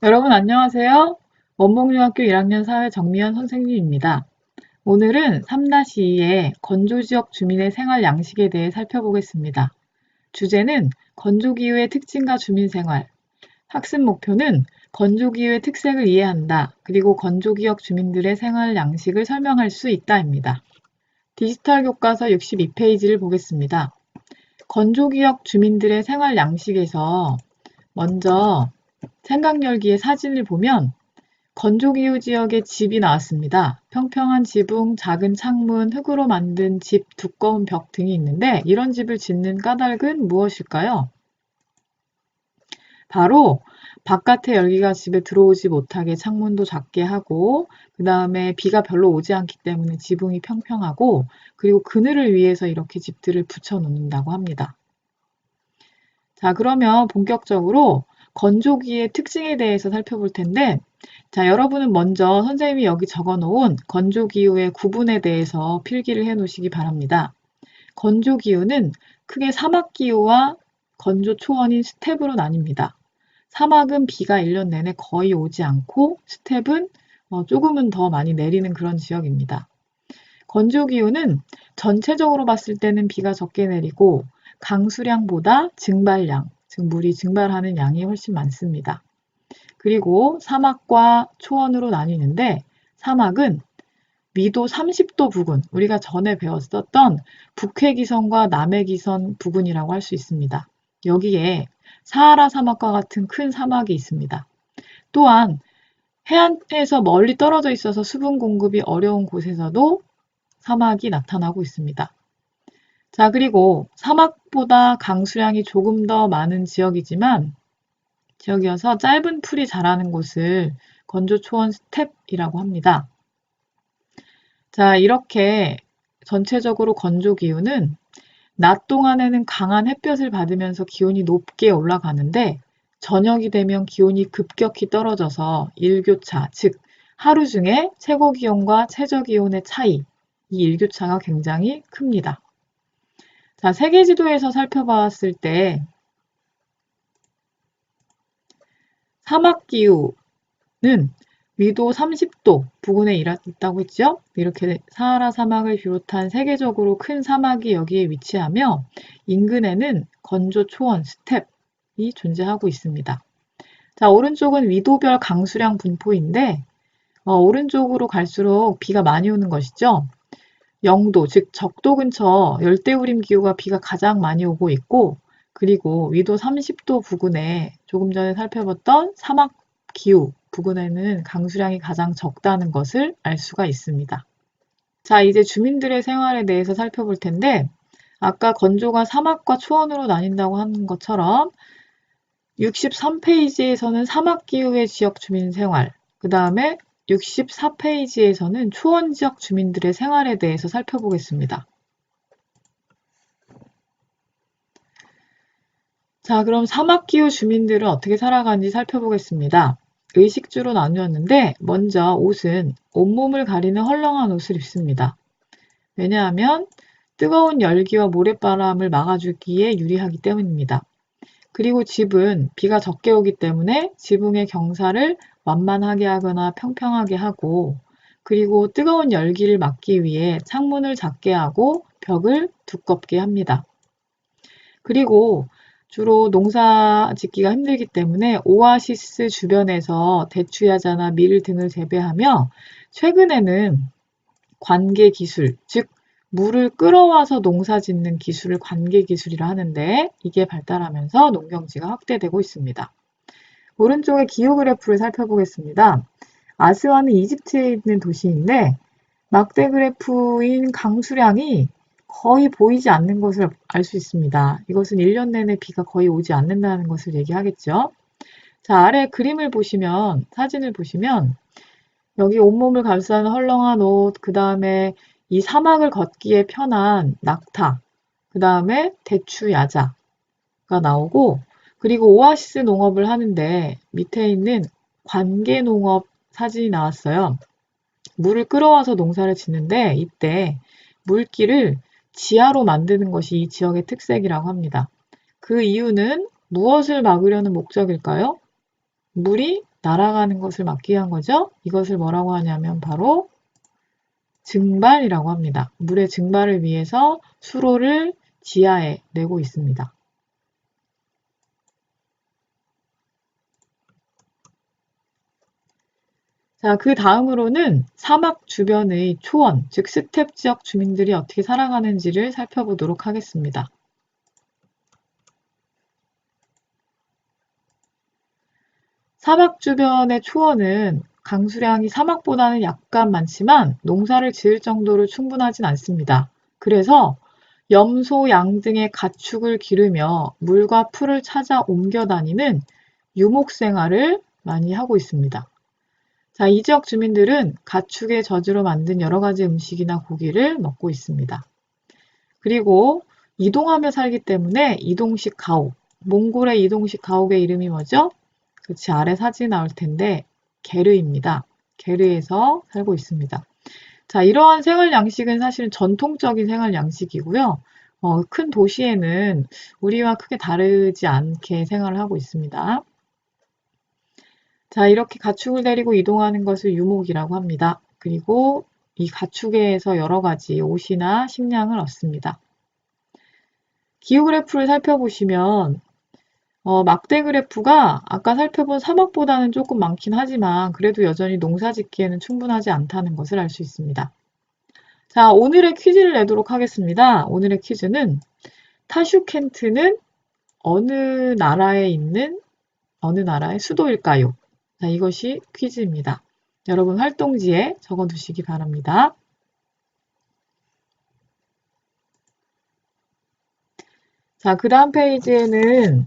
여러분 안녕하세요. 원봉중학교 1학년 사회 정미연 선생님입니다. 오늘은 3-2의 건조지역 주민의 생활 양식에 대해 살펴보겠습니다. 주제는 건조기후의 특징과 주민생활. 학습 목표는 건조기후의 특색을 이해한다. 그리고 건조기역 주민들의 생활 양식을 설명할 수 있다입니다. 디지털 교과서 62페이지를 보겠습니다. 건조기역 주민들의 생활 양식에서 먼저 생각열기의 사진을 보면 건조기후 지역의 집이 나왔습니다. 평평한 지붕, 작은 창문, 흙으로 만든 집, 두꺼운 벽 등이 있는데 이런 집을 짓는 까닭은 무엇일까요? 바로 바깥의 열기가 집에 들어오지 못하게 창문도 작게 하고 그 다음에 비가 별로 오지 않기 때문에 지붕이 평평하고 그리고 그늘을 위해서 이렇게 집들을 붙여 놓는다고 합니다. 자 그러면 본격적으로 건조기의 특징에 대해서 살펴볼 텐데 자 여러분은 먼저 선생님이 여기 적어 놓은 건조기후의 구분에 대해서 필기를 해 놓으시기 바랍니다. 건조기후는 크게 사막기후와 건조초원인 스텝으로 나뉩니다. 사막은 비가 1년 내내 거의 오지 않고 스텝은 어, 조금은 더 많이 내리는 그런 지역입니다. 건조기후는 전체적으로 봤을 때는 비가 적게 내리고 강수량보다 증발량, 즉 물이 증발하는 양이 훨씬 많습니다. 그리고 사막과 초원으로 나뉘는데 사막은 위도 30도 부근, 우리가 전에 배웠었던 북해기선과 남해기선 부근이라고 할 수 있습니다. 여기에 사하라 사막과 같은 큰 사막이 있습니다. 또한 해안에서 멀리 떨어져 있어서 수분 공급이 어려운 곳에서도 사막이 나타나고 있습니다. 자, 그리고 사막보다 강수량이 조금 더 많은 지역이지만 지역이어서 짧은 풀이 자라는 곳을 건조초원 스텝이라고 합니다. 자, 이렇게 전체적으로 건조 기후는 낮 동안에는 강한 햇볕을 받으면서 기온이 높게 올라가는데 저녁이 되면 기온이 급격히 떨어져서 일교차, 즉 하루 중에 최고 기온과 최저 기온의 차이, 이 일교차가 굉장히 큽니다. 자, 세계 지도에서 살펴봤을 때 사막 기후는 위도 30도 부근에 있다고 했죠. 이렇게 사하라 사막을 비롯한 세계적으로 큰 사막이 여기에 위치하며 인근에는 건조 초원 스텝이 존재하고 있습니다. 자, 오른쪽은 위도별 강수량 분포인데 어, 오른쪽으로 갈수록 비가 많이 오는 것이죠. 영도, 즉 적도 근처 열대우림 기후가 비가 가장 많이 오고 있고 그리고 위도 30도 부근에 조금 전에 살펴봤던 사막 기후 부근에는 강수량이 가장 적다는 것을 알 수가 있습니다. 자, 이제 주민들의 생활에 대해서 살펴볼 텐데 아까 건조가 사막과 초원으로 나뉜다고 하는 것처럼 63페이지에서는 사막 기후의 지역 주민 생활, 그 다음에 64페이지에서는 초원 지역 주민들의 생활에 대해서 살펴보겠습니다. 자, 그럼 사막기후 주민들은 어떻게 살아가는지 살펴보겠습니다. 의식주로 나누었는데 먼저 옷은 온몸을 가리는 헐렁한 옷을 입습니다. 왜냐하면 뜨거운 열기와 모래바람을 막아주기에 유리하기 때문입니다. 그리고 집은 비가 적게 오기 때문에 지붕의 경사를 완만하게 하거나 평평하게 하고 그리고 뜨거운 열기를 막기 위해 창문을 작게 하고 벽을 두껍게 합니다. 그리고 주로 농사 짓기가 힘들기 때문에 오아시스 주변에서 대추야자나 밀 등을 재배하며 최근에는 관계 기술, 즉 물을 끌어와서 농사 짓는 기술을 관계 기술이라 하는데 이게 발달하면서 농경지가 확대되고 있습니다. 오른쪽의 기후 그래프를 살펴보겠습니다. 아스완은 이집트에 있는 도시인데 막대 그래프인 강수량이 거의 보이지 않는 것을 알 수 있습니다. 이것은 1년 내내 비가 거의 오지 않는다는 것을 얘기하겠죠. 자, 아래 그림을 보시면, 사진을 보시면, 여기 온몸을 감싸는 헐렁한 옷, 그 다음에 이 사막을 걷기에 편한 낙타, 그 다음에 대추 야자가 나오고, 그리고 오아시스 농업을 하는데 밑에 있는 관계 농업 사진이 나왔어요. 물을 끌어와서 농사를 짓는데 이때 물기를 지하로 만드는 것이 이 지역의 특색이라고 합니다. 그 이유는 무엇을 막으려는 목적일까요? 물이 날아가는 것을 막기 위한 거죠. 이것을 뭐라고 하냐면 바로 증발이라고 합니다. 물의 증발을 위해서 수로를 지하에 내고 있습니다. 자, 그 다음으로는 사막 주변의 초원, 즉 스텝 지역 주민들이 어떻게 살아가는지를 살펴보도록 하겠습니다. 사막 주변의 초원은 강수량이 사막보다는 약간 많지만 농사를 지을 정도로 충분하진 않습니다. 그래서 염소, 양 등의 가축을 기르며 물과 풀을 찾아 옮겨 다니는 유목 생활을 많이 하고 있습니다. 자, 이 지역 주민들은 가축의 젖으로 만든 여러 가지 음식이나 고기를 먹고 있습니다. 그리고 이동하며 살기 때문에 이동식 가옥, 몽골의 이동식 가옥의 이름이 뭐죠? 그치, 아래 사진 나올 텐데 게르입니다. 게르에서 살고 있습니다. 자, 이러한 생활 양식은 사실은 전통적인 생활 양식이고요. 어, 큰 도시에는 우리와 크게 다르지 않게 생활을 하고 있습니다. 자, 이렇게 가축을 데리고 이동하는 것을 유목이라고 합니다. 그리고 이 가축에서 여러 가지 옷이나 식량을 얻습니다. 기후 그래프를 살펴보시면 어, 막대 그래프가 아까 살펴본 사막보다는 조금 많긴 하지만 그래도 여전히 농사 짓기에는 충분하지 않다는 것을 알 수 있습니다. 자, 오늘의 퀴즈를 내도록 하겠습니다. 오늘의 퀴즈는 타슈켄트는 어느 나라에 있는 어느 나라의 수도일까요? 자, 이것이 퀴즈입니다. 여러분 활동지에 적어 두시기 바랍니다. 자, 그 다음 페이지에는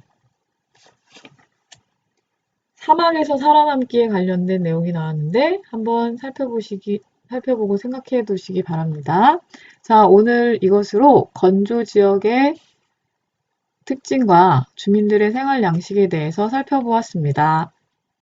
사막에서 살아남기에 관련된 내용이 나왔는데 한번 살펴보시기 살펴보고 생각해 두시기 바랍니다. 자, 오늘 이것으로 건조 지역의 특징과 주민들의 생활 양식에 대해서 살펴보았습니다.